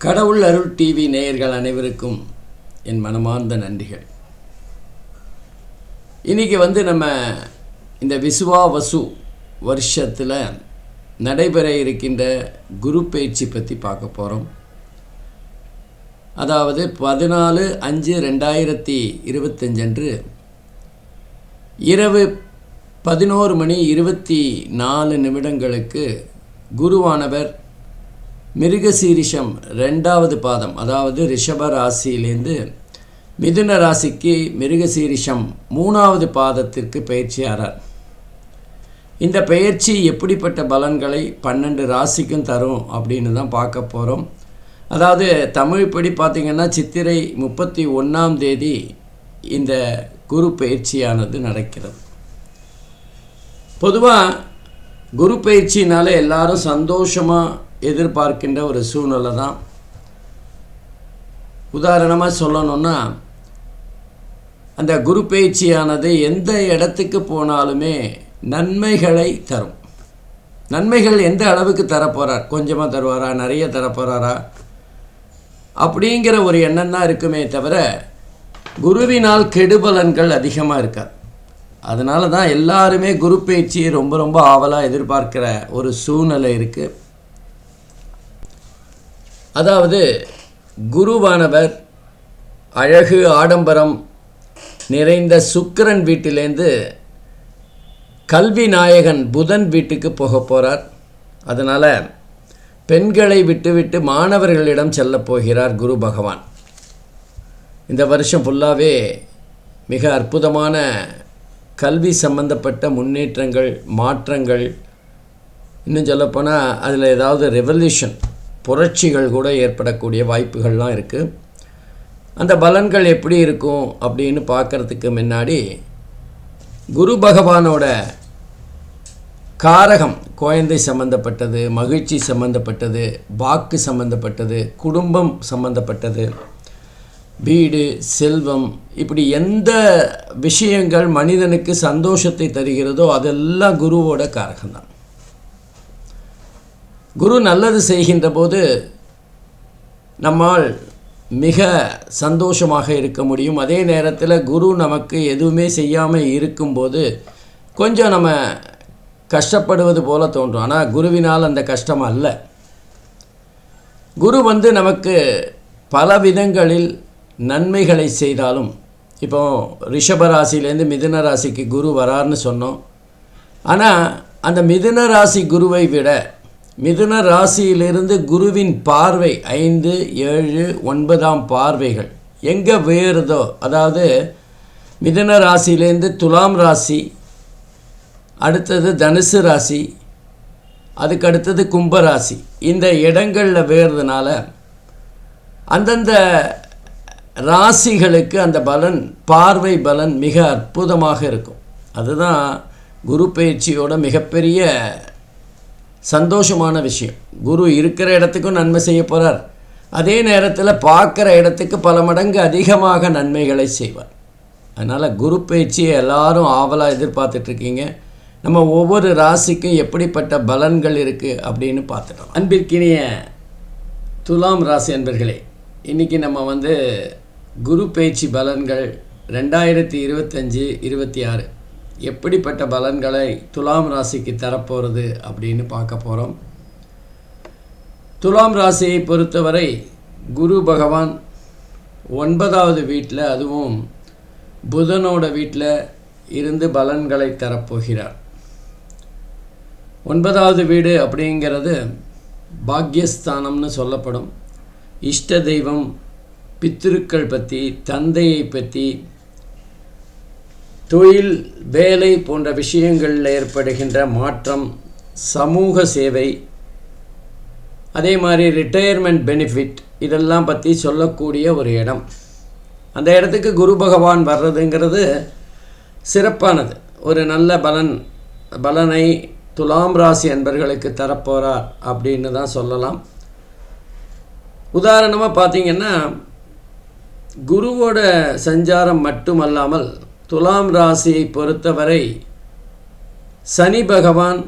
கடவுள் அருள் டிவி நேயர்கள் அனைவருக்கும் என் மனமார்ந்த நன்றிகள். இன்றைக்கி வந்து நம்ம இந்த விசுவா வசு வருஷத்தில் நடைபெற இருக்கின்ற குரு பயிற்சி பற்றி பார்க்க போகிறோம் அதாவது பதினாலு அஞ்சு ரெண்டாயிரத்தி இருபத்தஞ்சன்று இரவு பதினோரு மணி இருபத்தி நாலு நிமிடங்களுக்கு குருவானவர் மிருகசீரிஷம் ரெண்டாவது பாதம் அதாவது ரிஷப ராசியிலேருந்து மிதுன ராசிக்கு மிருகசீரிஷம் மூணாவது பாதத்திற்கு பயிற்சியாரார். இந்த பயிற்சி எப்படிப்பட்ட பலன்களை பன்னெண்டு ராசிக்கும் தரும் அப்படின்னு தான் பார்க்க போகிறோம் அதாவது தமிழ் படி பார்த்திங்கன்னா சித்திரை முப்பத்தி ஒன்றாம் தேதி இந்த குரு பயிற்சியானது நடக்கிறது. பொதுவாக குரு பயிற்சினாலே எல்லாரும் சந்தோஷமாக எதிர்பார்க்கின்ற ஒரு சூழ்நிலை தான். உதாரணமாக சொல்லணுன்னா அந்த குரு பயிற்சியானது எந்த இடத்துக்கு போனாலுமே நன்மைகளை தரும். நன்மைகள் எந்த அளவுக்கு தரப்போகிறார் கொஞ்சமாக தருவாரா? நிறைய தரப்போகிறாரா அப்படிங்கிற ஒரு எண்ணம் தான் இருக்குமே தவிர குருவினால் கெடுபலன்கள் அதிகமாக இருக்காது. அதனால தான் எல்லாருமே குரு பயிற்சியை ரொம்ப ரொம்ப ஆவலாக எதிர்பார்க்கிற ஒரு சூழ்நிலை இருக்குது அதாவது குருவானவர் அழகு ஆடம்பரம் நிறைந்த சுக்கிரன் வீட்டிலேருந்து கல்வி நாயகன் புதன் வீட்டுக்கு போக போகிறார் அதனால் பெண்களை விட்டுவிட்டு மாணவர்களிடம் செல்லப் போகிறார் குரு பகவான். இந்த வருஷம் ஃபுல்லாகவே மிக அற்புதமான கல்வி சம்பந்தப்பட்ட முன்னேற்றங்கள் மாற்றங்கள். இன்னும் சொல்லப்போனால் அதில் ஏதாவது ரெவல்யூஷன் புரட்சிகள் கூட ஏற்படக்கூடிய வாய்ப்புகள்லாம் இருக்குது அந்த பலன்கள் எப்படி இருக்கும் அப்படின்னு பார்க்குறதுக்கு முன்னாடி குரு பகவானோட காரகம் குழந்தை சம்பந்தப்பட்டது மகிழ்ச்சி சம்பந்தப்பட்டது வாக்கு சம்பந்தப்பட்டது குடும்பம் சம்பந்தப்பட்டது வீடு செல்வம் இப்படி எந்த விஷயங்கள் மனிதனுக்கு சந்தோஷத்தை தருகிறதோ அதெல்லாம் குருவோட காரகம்தான். குரு நல்லது செய்கின்ற போது நம்மால் மிக சந்தோஷமாக இருக்க முடியும். அதே நேரத்தில் குரு நமக்கு எதுவுமே செய்யாமல் இருக்கும்போது கொஞ்சம் நம்ம கஷ்டப்படுவது போல தோன்றும். ஆனால் குருவினால் அந்த கஷ்டம் அல்ல. குரு வந்து நமக்கு பல விதங்களில் நன்மைகளை செய்தாலும் இப்போ ரிஷப ராசிலேருந்து மிதுன ராசிக்கு குரு வரார்னு சொன்னோம். ஆனால் அந்த மிதுன ராசி குருவை விட மிதுன ராசியிலிருந்து குருவின் பார்வை ஐந்து ஏழு ஒன்பதாம் பார்வைகள். எங்கே வேறுதோ அதாவது மிதுன ராசியிலேருந்து துலாம் ராசி அடுத்தது தனுசு ராசி அதுக்கு அடுத்தது கும்பராசி இந்த இடங்களில் வேறுறதுனால அந்தந்த ராசிகளுக்கு அந்த பலன் பார்வை பலன் மிக அற்புதமாக இருக்கும். அதுதான் குரு பயிற்சியோட மிகப்பெரிய சந்தோஷமான விஷயம். குரு இருக்கிற இடத்துக்கும் நன்மை செய்ய போகிறார் அதே நேரத்தில் பார்க்குற இடத்துக்கு பல மடங்கு அதிகமாக நன்மைகளை செய்வார். அதனால் குரு பயிற்சியை எல்லாரும் ஆவலாக எதிர்பார்த்துட்ருக்கீங்க. நம்ம ஒவ்வொரு ராசிக்கும் எப்படிப்பட்ட பலன்கள் இருக்குது அப்படின்னு பார்த்துட்டோம். அன்பிற்கினிய துலாம் ராசி அன்பர்களே இன்றைக்கி நம்ம வந்து குரு பயிற்சி பலன்கள் ரெண்டாயிரத்தி இருபத்தஞ்சி இருபத்தி ஆறு. எப்படிப்பட்ட பலன்களை துலாம் ராசிக்கு தரப்போகிறது அப்படின்னு பார்க்க போகிறோம் துலாம் ராசியை பொறுத்தவரை குரு பகவான் ஒன்பதாவது வீட்டில் அதுவும் புதனோட வீட்டில் இருந்து பலன்களை தரப்போகிறார். ஒன்பதாவது வீடு அப்படிங்கிறது பாக்யஸ்தானம்னு சொல்லப்படும். இஷ்ட தெய்வம் பித்திருக்கள் பற்றி தந்தையை பற்றி தொழில் வேலை போன்ற விஷயங்களில் ஏற்படுகின்ற மாற்றம் சமூக சேவை அதே மாதிரி ரிட்டையர்மெண்ட் பெனிஃபிட் இதெல்லாம் பற்றி சொல்லக்கூடிய ஒரு இடம். அந்த இடத்துக்கு குரு பகவான் வர்றதுங்கிறது சிறப்பானது. ஒரு நல்ல பலன் பலனை துலாம் ராசி அன்பர்களுக்கு தரப்போகிறார் அப்படின்னு தான் சொல்லலாம். உதாரணமாக பார்த்தீங்கன்னா குருவோட சஞ்சாரம் மட்டுமல்லாமல் துலாம் ராசியை பொறுத்தவரை சனி பகவான்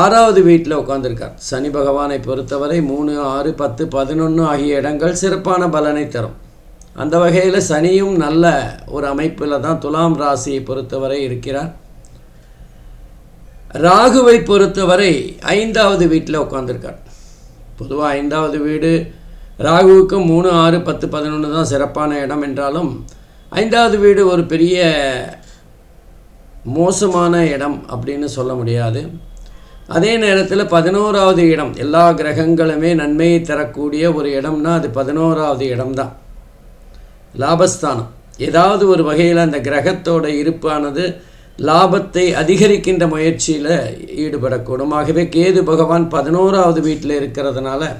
ஆறாவது வீட்டில் உட்காந்துருக்கார் சனி பகவானை பொறுத்தவரை மூணு ஆறு பத்து பதினொன்று ஆகிய இடங்கள் சிறப்பான பலனை தரும். அந்த வகையில் சனியும் நல்ல ஒரு அமைப்பில் தான் துலாம் ராசியை பொறுத்தவரை இருக்கிறார். ராகுவை பொறுத்தவரை ஐந்தாவது வீட்டில் உட்காந்துருக்கார் பொதுவாக ஐந்தாவது வீடு ராகுவுக்கு மூணு ஆறு பத்து பதினொன்று தான் சிறப்பான இடம் என்றாலும் ஐந்தாவது வீடு ஒரு பெரிய மோசமான இடம் அப்படின்னு சொல்ல முடியாது. அதே நேரத்தில் பதினோராவது இடம் எல்லா கிரகங்களுமே நன்மையை தரக்கூடிய ஒரு இடம்னா அது பதினோராவது இடம்தான். லாபஸ்தானம். ஏதாவது ஒரு வகையில் அந்த கிரகத்தோட இருப்பானது லாபத்தை அதிகரிக்கின்ற முயற்சியில் ஈடுபடக்கூடும். ஆகவே கேது பகவான் பதினோராவது வீட்டில் இருக்கிறதுனால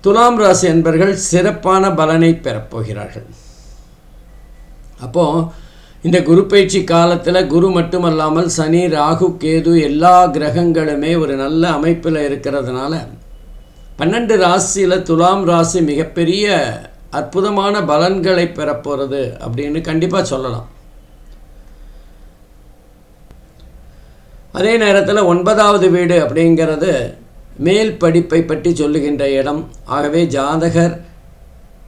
துலாம் ராசி என்பர்கள் சிறப்பான பலனை பெறப்போகிறார்கள். அப்போது இந்த குரு பயிற்சி காலத்தில் குரு மட்டுமல்லாமல் சனி ராகு கேது எல்லா கிரகங்களுமே ஒரு நல்ல அமைப்பில் இருக்கிறதுனால பன்னெண்டு ராசியில் துலாம் ராசி மிகப்பெரிய அற்புதமான பலன்களை பெறப்போகிறது அப்படின்னு கண்டிப்பாக சொல்லலாம். அதே நேரத்தில் ஒன்பதாவது வீடு அப்படிங்கிறது மேல் படிப்பை பற்றி சொல்லுகின்ற இடம். ஆகவே ஜாதகர்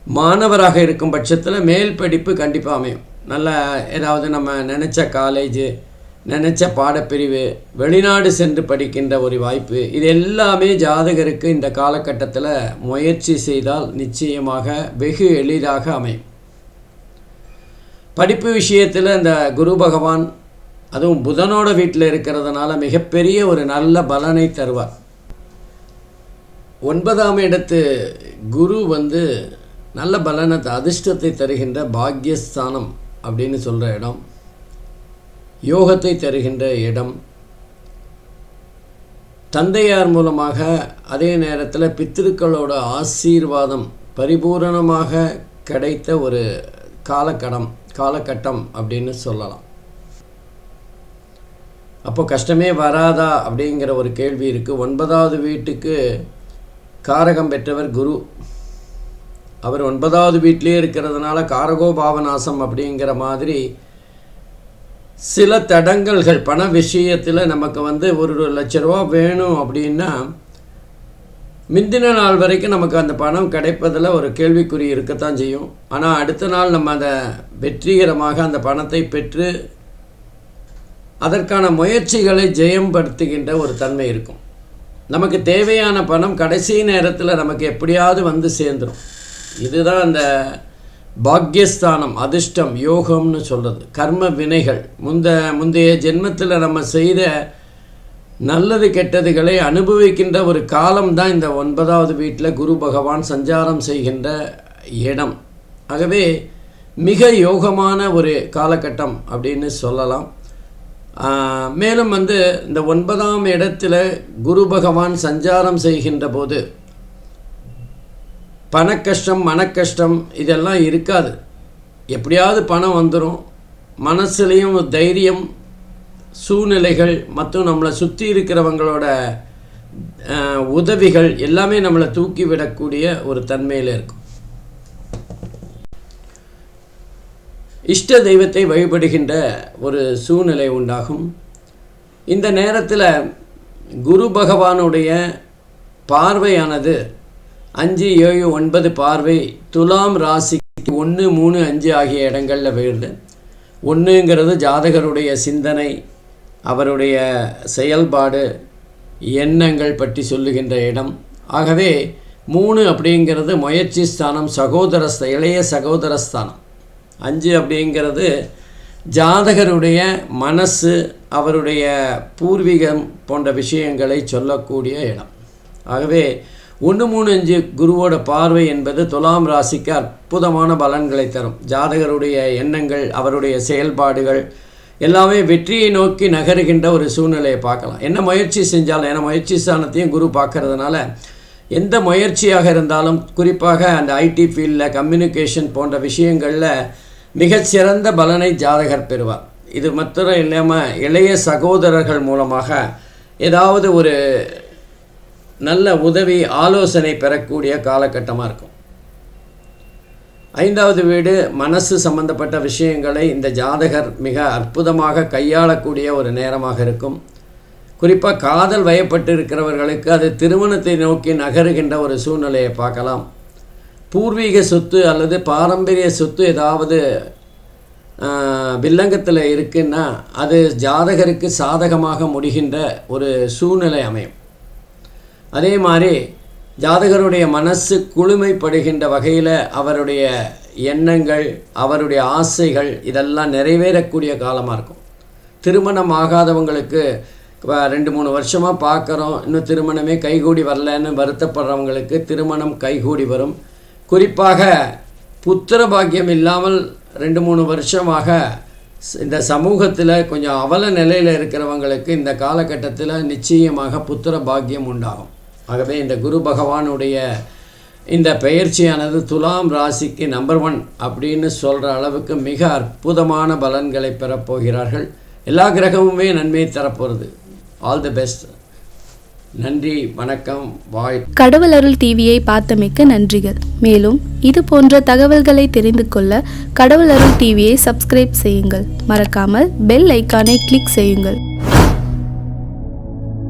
மாணவராக இருக்கும் பட்சத்தில் மேல் படிப்பு கண்டிப்பாக அமையும். நல்ல ஏதாவது நம்ம நினச்ச காலேஜு நினச்ச பாடப்பிரிவு வெளிநாடு சென்று படிக்கின்ற ஒரு வாய்ப்பு இது எல்லாமே ஜாதகருக்கு இந்த காலகட்டத்தில் முயற்சி செய்தால் நிச்சயமாக வெகு எளிதாக அமையும். படிப்பு விஷயத்தில் இந்த குரு பகவான் அதுவும் புதனோட வீட்டில் இருக்கிறதுனால மிகப்பெரிய ஒரு நல்ல பலனை தருவார். ஒன்பதாம் இடத்து குரு வந்து நல்ல பலனை அதிர்ஷ்டத்தை தருகின்ற பாக்யஸ்தானம் அப்படின்னு சொல்கிற இடம். யோகத்தை தருகின்ற இடம். தந்தையார் மூலமாக அதே நேரத்தில் பித்திருக்களோட ஆசீர்வாதம் பரிபூரணமாக கிடைத்த ஒரு காலக்கடம் காலகட்டம் அப்படின்னு சொல்லலாம். அப்போ கஷ்டமே வராதா அப்படிங்கிற ஒரு கேள்வி இருக்குது ஒன்பதாவது வீட்டுக்கு காரகம் பெற்றவர் குரு. அவர் ஒன்பதாவது வீட்டிலே இருக்கிறதுனால காரகோ பாவநாசம் அப்படிங்கிற மாதிரி சில தடங்கல்கள் பண விஷயத்தில் நமக்கு வந்து ஒரு லட்ச ரூபா வேணும் அப்படின்னா முந்தின நாள் வரைக்கும் நமக்கு அந்த பணம் கிடைப்பதில் ஒரு கேள்விக்குறி இருக்கத்தான் செய்யும். ஆனால் அடுத்த நாள் நம்ம அதை வெற்றிகரமாக அந்த பணத்தை பெற்று அதற்கான முயற்சிகளை ஜெயம்படுத்துகின்ற ஒரு தன்மை இருக்கும். நமக்கு தேவையான பணம் கடைசி நேரத்தில் நமக்கு எப்படியாவது வந்து சேர்ந்துடும் இதுதான் அந்த பாக்யஸ்தானம் அதிர்ஷ்டம் யோகம்னு சொல்கிறது கர்ம வினைகள். முந்த முந்தைய ஜென்மத்தில் நம்ம செய்த நல்லது கெட்டதுகளை அனுபவிக்கின்ற ஒரு காலம்தான் இந்த ஒன்பதாவது வீட்டில் குரு பகவான் சஞ்சாரம் செய்கின்ற இடம். ஆகவே மிக யோகமான ஒரு காலகட்டம் அப்படின்னு சொல்லலாம். மேலும் வந்து இந்த ஒன்பதாம் இடத்துல குரு பகவான் சஞ்சாரம் செய்கின்ற போது பணக்கஷ்டம் மனக்கஷ்டம் இதெல்லாம் இருக்காது. எப்படியாவது பணம் வந்துடும் மனசுலேயும் தைரியம் சூழ்நிலைகள் மற்றும் நம்மளை சுற்றி இருக்கிறவங்களோட உதவிகள் எல்லாமே நம்மளை தூக்கி விடக்கூடிய ஒரு தன்மையில் இருக்கும். இஷ்ட தெய்வத்தை வழிபடுகின்ற ஒரு சூழ்நிலை உண்டாகும். இந்த நேரத்தில் குரு பகவானுடைய பார்வையானது அஞ்சு ஏழு ஒன்பது பார்வை துலாம் ராசிக்கு ஒன்று மூணு அஞ்சு ஆகிய இடங்களில் போயிடுது. ஒன்றுங்கிறது ஜாதகருடைய சிந்தனை அவருடைய செயல்பாடு எண்ணங்கள் பற்றி சொல்லுகின்ற இடம். ஆகவே மூணு அப்படிங்கிறது முயற்சி ஸ்தானம் சகோதர இளைய சகோதர ஸ்தானம். அஞ்சு அப்படிங்கிறது ஜாதகருடைய மனசு அவருடைய பூர்வீகம் போன்ற விஷயங்களை சொல்லக்கூடிய இடம். ஆகவே ஒன்று மூணு அஞ்சு குருவோட பார்வை என்பது துலாம் ராசிக்கு அற்புதமான பலன்களை தரும். ஜாதகருடைய எண்ணங்கள் அவருடைய செயல்பாடுகள் எல்லாமே வெற்றியை நோக்கி நகருகின்ற ஒரு சூழ்நிலையை பார்க்கலாம். என்ன முயற்சி செஞ்சாலும் ஏன்னா முயற்சி ஸ்தானத்தையும் குரு பார்க்கறதுனால எந்த முயற்சியாக இருந்தாலும் குறிப்பாக அந்த ஐடி ஃபீல்டில் கம்யூனிகேஷன் போன்ற விஷயங்களில் மிகச்சிறந்த பலனை ஜாதகர் பெறுவார். இது மாத்திரம் இல்லாமல் இளைய சகோதரர்கள் மூலமாக ஏதாவது ஒரு நல்ல உதவி ஆலோசனை பெறக்கூடிய காலகட்டமாக இருக்கும். ஐந்தாவது வீடு மனசு சம்பந்தப்பட்ட விஷயங்களை இந்த ஜாதகர் மிக அற்புதமாக கையாளக்கூடிய ஒரு நேரமாக இருக்கும். குறிப்பாக காதல் வயப்பட்டு இருக்கிறவர்களுக்கு அது திருமணத்தை நோக்கி நகருகின்ற ஒரு சூழ்நிலையை பார்க்கலாம். பூர்வீக சொத்து அல்லது பாரம்பரிய சொத்து ஏதாவது வில்லங்கத்தில் இருக்குன்னா அது ஜாதகருக்கு சாதகமாக முடிகின்ற ஒரு சூழ்நிலை அமையும். அதே மாதிரி ஜாதகருடைய மனசு குளுமைப்படுகின்ற வகையில் அவருடைய எண்ணங்கள் அவருடைய ஆசைகள் இதெல்லாம் நிறைவேறக்கூடிய காலமாக இருக்கும். திருமணம் ஆகாதவங்களுக்கு ரெண்டு மூணு வருஷமாக பார்க்குறோம் இன்னும் திருமணமே கைகூடி வரலன்னு வருத்தப்படுறவங்களுக்கு திருமணம் கைகூடி வரும். குறிப்பாக புத்திர பாக்கியம் இல்லாமல் ரெண்டு மூணு வருஷமாக இந்த சமூகத்தில் கொஞ்சம் அவல நிலையில் இருக்கிறவங்களுக்கு இந்த காலகட்டத்தில் நிச்சயமாக புத்திர பாக்கியம் உண்டாகும். ஆகவே இந்த குரு பகவானுடைய இந்த பெயர்ச்சியானது துலாம் ராசிக்கு நம்பர் ஒன் அப்படின்னு சொல்கிற அளவுக்கு மிக அற்புதமான பலன்களை பெறப்போகிறார்கள். எல்லா கிரகமுமே நன்மை தரப்போகிறது ஆல் தி பெஸ்ட் நன்றி வணக்கம் வாய் கடவுள் அருள் டிவியை பார்த்தமைக்க நன்றிகள். மேலும் இது போன்ற தகவல்களை தெரிந்து கொள்ள கடவுள் அருள் டிவியை சப்ஸ்கிரைப் செய்யுங்கள். மறக்காமல் பெல் ஐக்கானை கிளிக் செய்யுங்கள்.